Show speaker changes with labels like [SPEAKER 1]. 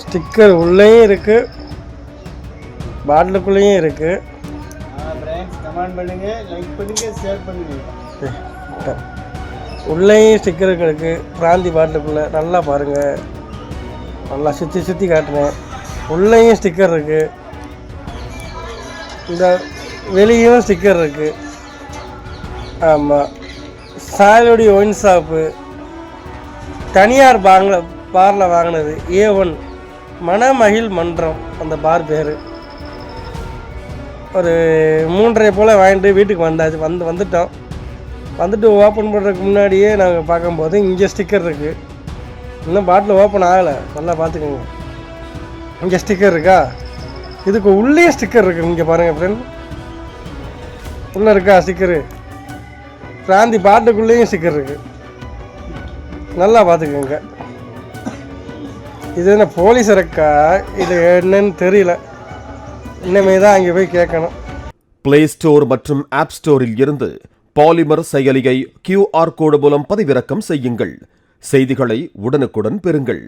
[SPEAKER 1] Sticker உள்ளேயும் இருக்குது பாட்டிலுக்குள்ளேயும் இருக்குது
[SPEAKER 2] கமெண்ட் லைக் ஷேர்
[SPEAKER 1] உள்ளேயும் ஸ்டிக்கர் இருக்குது பிராந்தி பாட்டிலுக்குள்ளே நல்லா பாருங்கள் நல்லா சுற்றி சுற்றி காட்டுனேன். உள்ளேயும் ஸ்டிக்கர் இருக்குது இந்த வெளியும் ஸ்டிக்கர் இருக்குது ஆமாம் சாயலுடைய ஒயின் ஷாப்பு தனியார் பாங்ல பாரில் வாங்கினது ஏ ஒன் மனமகிழ் மன்றம் அந்த பார் பேர். ஒரு மூன்றரை போல் வாங்கிட்டு வீட்டுக்கு வந்தாச்சு. வந்து வந்துட்டோம். வந்துட்டு ஓப்பன் பண்ணுறதுக்கு முன்னாடியே நாங்கள் பார்க்கும்போது இங்கே ஸ்டிக்கர் இருக்குது இன்னும் பாட்டில் ஓப்பன் ஆகலை. நல்லா பார்த்துக்கோங்க. இங்கே ஸ்டிக்கர் இருக்கா? இதுக்கு உள்ளே ஸ்டிக்கர் இருக்குது இங்கே பாருங்கள் ஃப்ரெண்ட் உள்ளே இருக்கா ஸ்டிக்கரு பிராந்தி பாட்டுக்குள்ளேயும் ஸ்டிக்கர் இருக்குது நல்லா பார்த்துக்கோங்க. இது என்ன போலீஸ் இருக்கா? இது என்னன்னு தெரியல. இனிமே தான் அங்கே போய் கேட்கணும்.
[SPEAKER 3] பிளே ஸ்டோர் மற்றும் ஆப் ஸ்டோரில் இருந்து பாலிமர் செயலியை கியூஆர் கோடு மூலம் பதிவிறக்கம் செய்யுங்கள். செய்திகளை உடனுக்குடன் பெறுங்கள்.